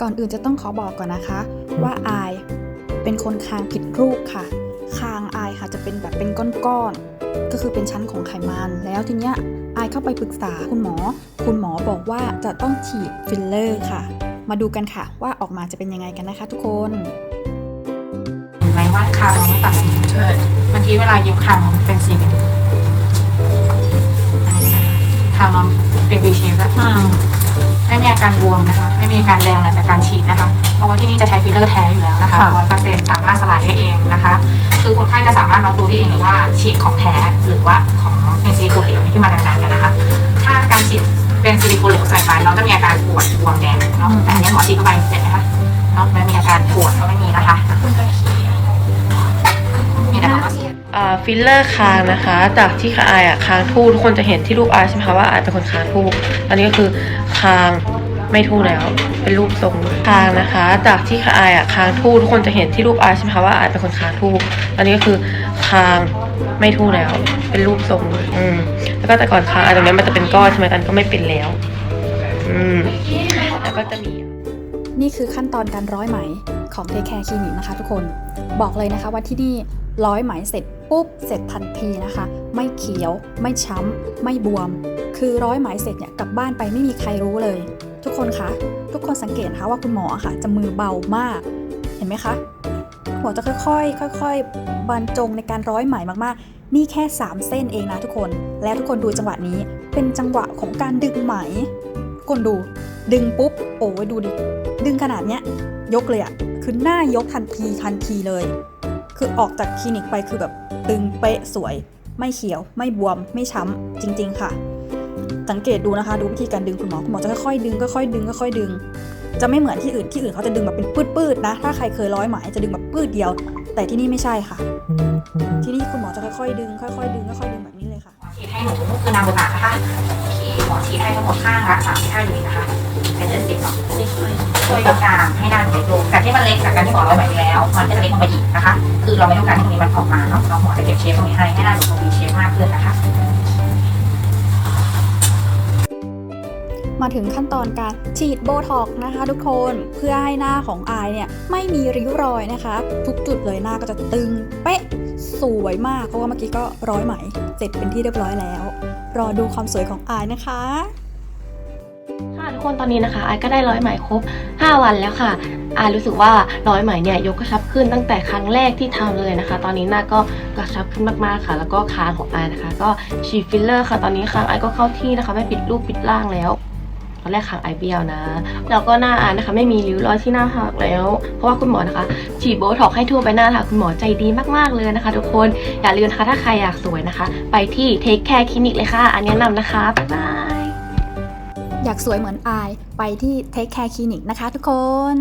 ก่อนอื่นจะต้องขอบอกก่อนนะคะ ว่าอายเป็นคนคางผิดรูปค่ะ คางอายค่ะจะเป็นแบบเป็นก้อนๆ ก็คือเป็นชั้นของไขมัน แล้วทีเนี้ยอายเข้าไปปรึกษาคุณหมอ คุณหมอบอกว่าจะต้องฉีดฟิลเลอร์ค่ะ มาดูกันค่ะว่าออกมาจะเป็นยังไงกันนะคะ ทุกคนเห็นไหมว่าคางเราไม่ตัดแบบนี้ใช่บางทีเวลาเย็บคางมันเป็นสี่เหลี่ยมคางเราเป็น V shape แล้วไม่มีอา การบวมนะคะ ไม่มีอาการแดงหลังจากการฉีดนะคะ เพราะว่าที่นี่จะใช้ฟิลเลอร์แท้อยู่แล้วนะคะร้อยเปอร์เซ็นต์สามารถสลายได้เองนะคะ คือคนไข้จะสามารถรับรู้ได้เองเลยว่าฉีดของแท้หรือว่าของเป็นซิลิโคนเหลวที่มาดังๆกันนะคะ ถ้าการฉีดเป็นซิลิโคนเหลวใส่ไปเราจะมีอาการปวดบวมแดงเนาะแต่อันนี้หมอฉีดเข้าไปเสร็จไหมคะเนาะไม่มีอาการปวดก็ไม่มีนะคะมีแต่คำว่าอ่าฟิลเลอร์คางนะคะ จากที่อายอะคางทู่ทุกคนจะเห็นที่รูปอายใช่ไหมคะว่าอายเป็นคนคางทู่อันนี้ก็คือคาง ไม่ทู่แล้ว เป็นรูปทรงคางนะคะ จากที่อายอะคางทู่ทุกคนจะเห็นที่รูปอายใช่ไหมคะว่าอายเป็นคนคางทู่อันนี้ก็คือคางไม่ทู่แล้ว เป็นรูปทรงอืมแล้วก็แต่ก่อนคางอายตรงนี้มันจะเป็นก้อนใช่ไหมตอนนก็ไม่เป็นแล้ว อืมแล้วก็จะมีนี่คือขั้นตอนการร้อยไหมของเทคแคร์คลินิกนะคะทุกคน บอกเลยนะคะว่าที่นี่ร้อยไหมเสร็จปุ๊บเสร็จทันทีนะคะ ไม่เขียว ไม่ช้ำ ไม่บวม คือร้อยไหมเสร็จเนี่ยกลับบ้านไปไม่มีใครรู้เลย ทุกคนคะทุกคนสังเกตนะคะว่าคุณหมออะค่ะจะมือเบามาก เห็นไหมคะหมอจะค่อยๆค่อยๆบรรจงในการร้อยไหมมากๆ นี่แค่ 3 เส้นเองนะทุกคน แล้วทุกคนดูจังหวะนี้เป็นจังหวะของการดึงไหมทุกคนดู ดึงปุ๊บโอ้ยดูดิดึงขนาดเนี้ยยกเลยอะคือหน้ายกทันทีทันทีเลย คือออกจากคลินิกไปคือแบบตึงเป๊ะสวย ไม่เขียว ไม่บวม ไม่ช้ำจริง ๆ ค่ะ สังเกตดูนะคะ ดูวิธีการดึงคุณหมอคุณหมอจะค่อยๆดึงค่อยๆดึงค่อยๆดึง จะไม่เหมือนที่อื่นที่อื่นเขาจะดึงแบบเป็นปืดๆนะ ถ้าใครเคยร้อยไหมจะดึงแบบปืดเดียว แต่ที่นี่ไม่ใช่ค่ะ ที่นี่คุณหมอจะค่อยๆดึงค่อยๆดึงค่อยๆดึงแบบนี้เลยค่ะฉีดให้หนูคือนามบุตรนะคะโอเคหมอฉีดให้ทั้งหมดข้างละสามสิบห้ายูนิตนะคะเป็นเดือนสิบเนาะช่วยตรงกลางให้นาหนูเล็กลงจากที่มันเล็กจากการที่หมอร้อยไหมไปแล้ว มันก็จะเล็กลงไปอีกนะคะ คือเราไม่ต้องการให้ตรงนี้มันออกมาเนาะเราหมอจะเก็บเชฟตรงนี้ให้ให้หน้าหนูตรงนี้เชฟมากขึ้นนะคะ มาถึงขั้นตอนการฉีดโบท็อกนะคะ ทุกคนเพื่อให้หน้าของอายเนี่ยไม่มีริ้วรอยนะคะ ทุกจุดเลยหน้าก็จะตึงเป๊ะสวยมากเพราะว่าเมื่อกี้ก็ร้อยไหมเสร็จเป็นที่เรียบร้อยแล้ว รอดูความสวยของอายนะคะค่ะทุกคนตอนนี้นะคะไอายก็ได้ร้อยไหมครบ 5 วันแล้วค่ะอายรู้สึกว่าร้อยไหมเนี่ยยกกระชับขึ้นตั้งแต่ครั้งแรกที่ทำเลยนะคะ ตอนนี้หน้าก็กระชับขึ้นมากๆค่ะ แล้วก็คางของอายนะคะ ก็ฉีดฟิลเลอร์ค่ะ ตอนนี้คางไอายก็เข้าที่นะคะ ไม่ปิดรูปปิดร่างแล้ว อนแรกขางไอเบี้ยวนะแล้วก็หน้าอานะคะ ไม่มีริ้วรอยที่หน้าผากแล้ว เพราะว่าคุณหมอนะคะ ฉีดโบท็อกให้ทั่วใบหน้าค่ะ คุณหมอใจดีมากๆเลยนะคะ ทุกคนอย่าลืมนะคะถ้าใครอยากสวยนะคะ ไปที่เทคแคร์คลินิกเลยค่ะ อันแนะนำนะคะบ๊ายบายอยากสวยเหมือนอายไปที่เทคแคร์คลินิกนะคะ ทุกคน